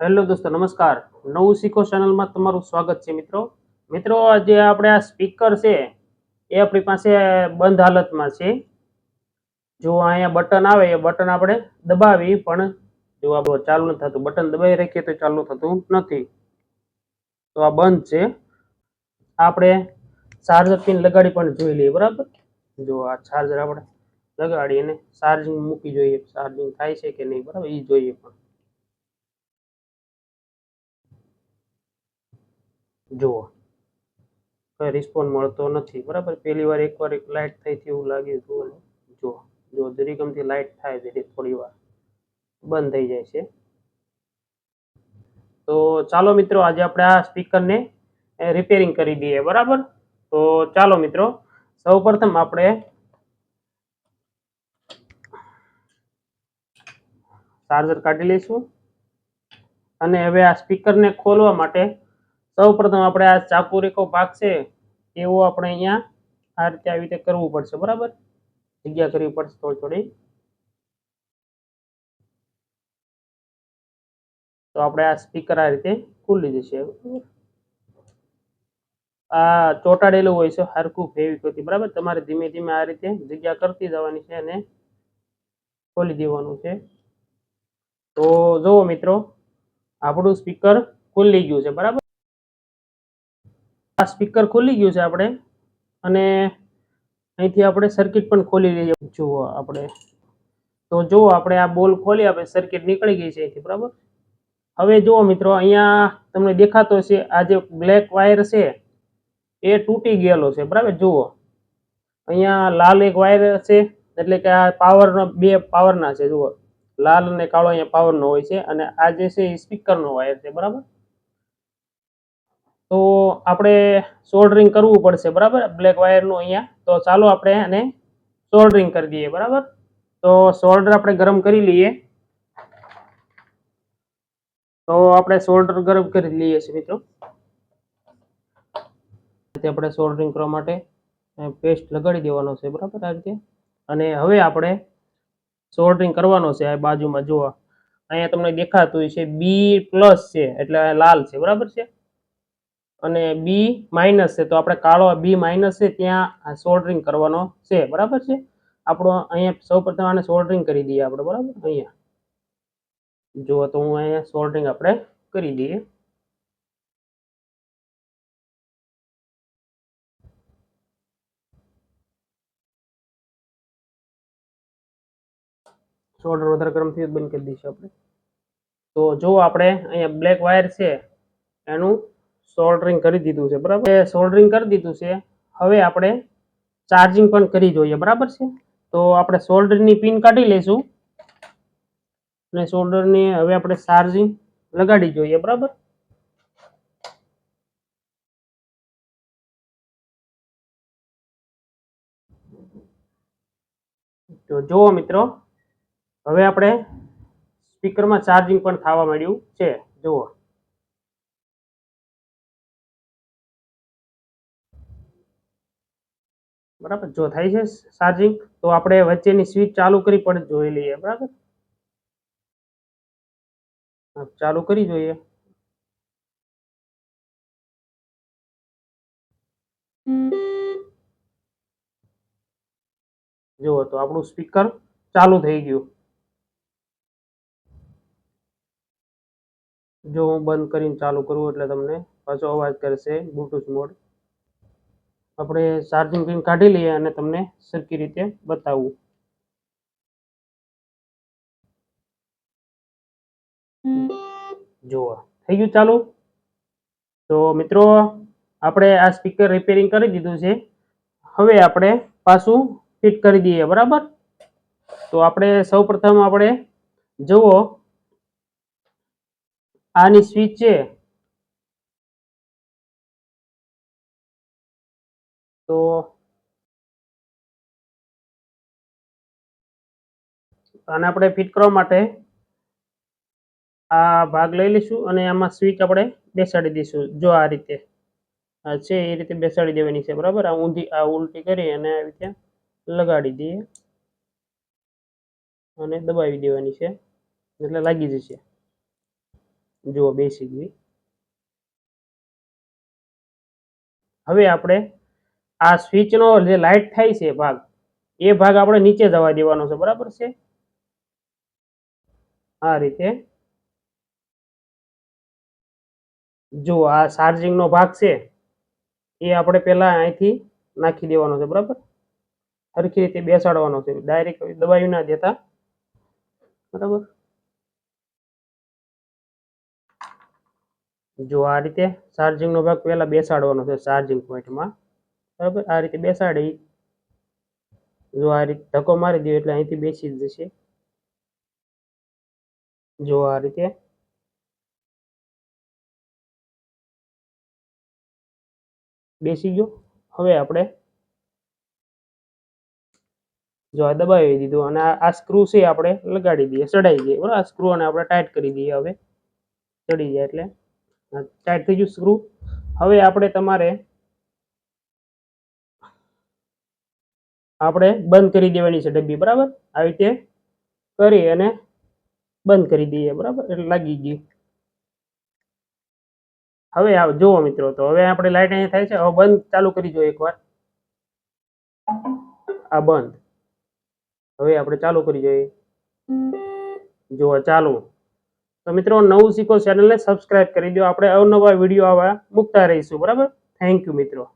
Hello દોસ્તો, નમસ્કાર. નવું શીખો ચેનલમાં તમારું સ્વાગત છે મિત્રો. મિત્રો જે આપણે આ સ્પીકર છે, એ આપણી પાસે બંધ હાલતમાં છે. જો અહીંયા બટન આવે, એ બટન આપણે દબાવી, પણ જો આ બધું ચાલુ નથી થતું, બટન દબાવી રાખીએ તો ચાલુ થતું નથી. તો આ બંધ છે. આપણે ચાર્જર પિન લગાડી પણ જોઈ લઈએ, બરાબર? જો આ ચાર્જર આપણે લગાડી અને ચાર્જિંગ મૂકી જોઈએ ચાર્જિંગ થાય છે કે નહીં, બરાબર? એ જોઈએ પણ. જુઓ. કોઈ રિસ્પોન્સ મળતો નથી. બરાબર? પહેલી વાર એકવાર એક લાઇટ થઈ હતી એવું લાગ્યું ને જુઓ. જો દરેકમથી લાઇટ થાય ધીરે થોડી વાર બંધ થઈ જાય છે. તો ચાલો મિત્રો, આજે આપણે આ સ્પીકરને રિપેરિંગ કરી દઈએ. બરાબર? તો ચાલો મિત્રો સૌ પ્રથમ આપણે ચાર્જર કાઢી લઈશું અને હવે આ સ્પીકરને ખોલવા માટે સૌ પ્રથમ આપણે આ ચાકુરીકો ભાગ છે, એવો આપણે અહીંયા આ રીતે આવી રીતે કરવું પડશે, બરાબર? જગ્યા કરવી પડશે થોડી થોડી. તો આપણે આ સ્પીકર આ રીતે ખુલી જશે આ ચોંટાડેલું હોય છે, હરખું ફેવિકોથી બરાબર? તમારે ધીમે ધીમે આ રીતે જગ્યા કરતી જવાની છે અને ખોલી દેવાનું છે. તો જુઓ મિત્રો, આપણું સ્પીકર ખુલી ગયું છે, બરાબર? આ સ્પીકર ખોલી ગયું છે આપણે. અને અહીંથી આપણે સર્કિટ પણ ખોલી લઈએ. જુઓ આપણે. તો જુઓ આપણે આ બોલ ખોલી આપણે સર્કિટ નીકળી ગઈ છે અહીંથી, બરાબર? હવે જુઓ મિત્રો, અહીંયા તમને દેખાતો છે, આ જે બ્લેક વાયર છે, એ તૂટી ગયેલો છે, બરાબર? જુઓ. અહીંયા લાલ એક વાયર છે, એટલે કે આ પાવરનો બે પાવરના છે, જુઓ. લાલ અને કાળો અહીંયા પાવરનો હોય છે, અને આ જે છે એ સ્પીકરનો વાયર છે, બરાબર? તો આપણે સોલ્ડરિંગ કરવું પડશે, બરાબર? બ્લેક વાયરનું અહીંયા. તો ચાલો આપણે આને સોલ્ડરિંગ કરી દઈએ, બરાબર? તો સોલ્ડર આપણે ગરમ કરી લઈએ. તો આપણે સોલ્ડર ગરમ કરી લઈએ છીએ મિત્રો. આપણે સોલ્ડરિંગ કરવા માટે પેસ્ટ લગાડી દેવાનો છે, બરાબર? આ રીતે. અને હવે આપણે સોલ્ડરિંગ કરવાનો છે આ બાજુમાં, જુઓ. અહીંયા તમને દેખાતું છે બી પ્લસ છે, એટલે લાલ છે, બરાબર છે? અને બી માઇનસ છે. તો આપણે કાળો બી માઇનસ છે, ત્યાં સોલ્ડરિંગ કરવાનો છે. બરાબર છે? આપણો અહીંયા સૌ પ્રથમ આને સોલ્ડરિંગ કરી દઈએ આપણે, બરાબર? અહીંયા. જુઓ તો હું અહીંયા સોલ્ડરિંગ આપણે કરી દઈએ. સોલ્ડર વધારે ગરમ થયું બંધ કરી દઈશું આપણે. તો જો આપણે અહીંયા બ્લેક વાયર છે, એનું સોલ્ડરિંગ કરી દીધું છે, બરાબર? સોલ્ડરિંગ કરી દીધું છે. હવે આપણે ચાર્જિંગ પણ કરી જોઈએ, બરાબર છે? તો આપણે સોલ્ડરની પિન કાઢી લઈશું. અને સોલ્ડરની હવે આપણે ચાર્જિંગ લગાડી જોઈએ, બરાબર? તો જુઓ મિત્રો, હવે આપણે સ્પીકરમાં ચાર્જિંગ પણ થવા માંડ્યું છે. જુઓ. બરાબર? જો થાય છે ચાર્જિંગ તો આપણે વચ્ચેની સ્વિચ ચાલુ કરી પણ જોઈ લઈએ, બરાબર? ચાલુ કરી જોઈએ. જુઓ તો આપણું સ્પીકર ચાલુ થઈ ગયું. જો હું બંધ કરીને ચાલુ કરું એટલે તમને પાછો અવાજ કરશે બ્લુટુથ મોડ આપણે ચાર્જિંગ પિન કાઢી લઈએ અને તમને સરખી રીતે બતાવું. જુઓ, થઈ ગયું ચાલુ? તો મિત્રો, આપણે આ સ્પીકર રિપેરિંગ કરી દીધું છે. હવે આપણે પાછું ફિટ કરી દઈએ, બરાબર? તો આપણે સૌપ્રથમ આપણે જુઓ, આની સ્વિચ છે. તો આને આપણે ફિટ કરવા માટે આ ભાગ લઈ લઈશું અને આમાં સ્વિચ આપણે બેસાડી દઈશું, જો આ રીતે. છે એ રીતે બેસાડી દેવાની છે, બરાબર? આ ઊંધી, આ ઉલટી કરી અને આવી રીતે લગાડી દઈએ. અને દબાવી દેવાની છે, એટલે લાગી જશે. જુઓ, બેસી ગઈ. હવે આપણે આ સ્વિચનો જે લાઇટ થાય છે ભાગ, એ ભાગ આપણે નીચે જવા દેવાનો છે, બરાબર છે? આ રીતે. જો આ ચાર્જિંગનો ભાગ છે, એ આપણે પહેલાં અહીંથી નાખી દેવાનો છે, બરાબર? સરખી રીતે બેસાડવાનો છે ડાયરેક્ટ દબાવી ના દેતા, બરાબર? જો આ રીતે ચાર્જિંગનો ભાગ પહેલા બેસાડવાનો છે ચાર્જિંગ પોઈન્ટમાં બરાબર? આ રીતે બેસાડી. જો આ રીતે ધક્કો મારી દો એટલે અહીંથી બેસી જશે. જો આ રીતે. બેસી ગયો. હવે આપણે જો આ દબાવી દીધું અને આ સ્ક્રૂ છે આપણે લગાડી દઈએ. ચડાવી દઈએ. બરાબર? આ સ્ક્રૂ અને આપણે ટાઈટ કરી દઈએ હવે. ચડી જાય એટલે. ટાઈટ થઈ ગયું સ્ક્રૂ હવે આપણે તમારે આપણે બંધ કરી દેવાની છે ડબ્બી, બરાબર? આવી રીતે કરી અને બંધ કરી દઈએ, બરાબર? એટલે લાગી ગઈ હવે જુઓ મિત્રો, તો હવે આપણે લાઈટ અહીંયા થાય છે. હવે બંધ ચાલુ કરી જોઈએ એકવાર. આ બંધ. હવે આપણે ચાલુ કરી જોઈએ જુઓ, ચાલુ. તો મિત્રો, નવું શીખો ચેનલને સબસ્ક્રાઇબ કરી દો. આપણે અવનવા વીડિયો આવા મૂકતા રહીશું, બરાબર? થેન્ક યુ મિત્રો.